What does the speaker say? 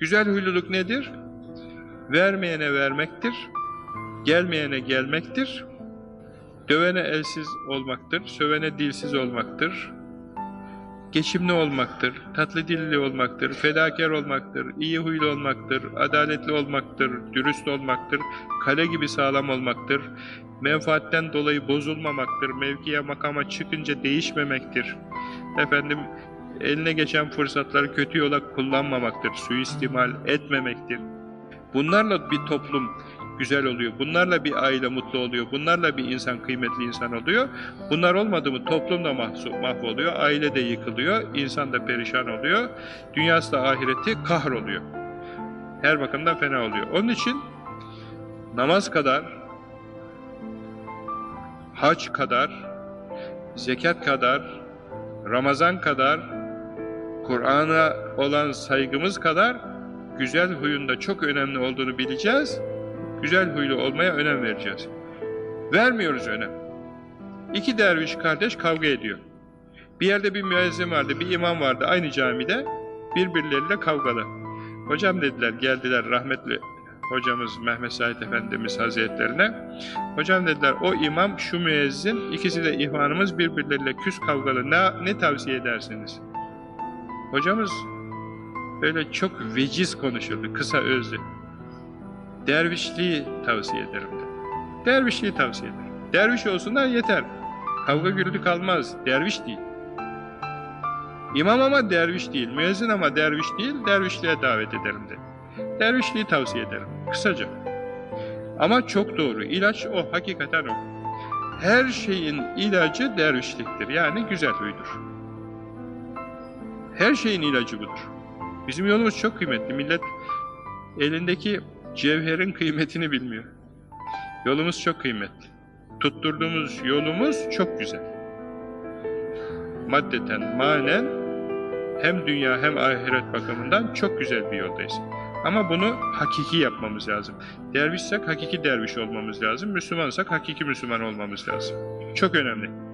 Güzel huyluluk nedir? Vermeyene vermektir, gelmeyene gelmektir, dövene elsiz olmaktır, sövene dilsiz olmaktır, geçimli olmaktır, tatlı dilli olmaktır, fedakar olmaktır, iyi huylu olmaktır, adaletli olmaktır, dürüst olmaktır, kale gibi sağlam olmaktır, menfaatten dolayı bozulmamaktır, mevkiye makama çıkınca değişmemektir, efendim eline geçen fırsatları kötü yola kullanmamaktır, suistimal etmemektir. Bunlarla bir toplum güzel oluyor, bunlarla bir aile mutlu oluyor, bunlarla bir insan kıymetli insan oluyor. Bunlar olmadı mı toplum da mahvoluyor, aile de yıkılıyor, insan da perişan oluyor, dünyası da ahireti kahroluyor. Her bakımdan fena oluyor. Onun için namaz kadar, hac kadar, zekat kadar, Ramazan kadar, Kur'an'a olan saygımız kadar güzel huyun da çok önemli olduğunu bileceğiz. Güzel huylu olmaya önem vereceğiz. Vermiyoruz önem. İki derviş kardeş kavga ediyor. Bir yerde bir müezzin vardı, bir imam vardı aynı camide. Birbirleriyle kavgalı. Hocam dediler, geldiler rahmetli hocamız Mehmet Said Efendimiz Hazretlerine. Hocam dediler, o imam, şu müezzin, ikisi de ihvanımız birbirleriyle küs kavgalı. Ne, ne tavsiye edersiniz? Hocamız böyle çok veciz konuşurdu, kısa özlü. Dervişliği tavsiye ederim dedi. Dervişliği tavsiye ederim. Derviş olsunlar yeter. Kavga gürültü kalmaz. Derviş değil. İmam ama derviş değil. Müezzin ama derviş değil. Dervişliğe davet ederim dedi. Dervişliği tavsiye ederim. Kısaca. Ama çok doğru. İlaç o. Hakikaten o. Her şeyin ilacı dervişliktir. Yani güzel huydur. Her şeyin ilacı budur. Bizim yolumuz çok kıymetli. Millet elindeki cevherin kıymetini bilmiyor. Yolumuz çok kıymetli. Tutturduğumuz yolumuz çok güzel. Maddeten, manen hem dünya hem ahiret bakımından çok güzel bir yoldayız. Ama bunu hakiki yapmamız lazım. Dervişsek hakiki derviş olmamız lazım. Müslümansak hakiki Müslüman olmamız lazım. Çok önemli.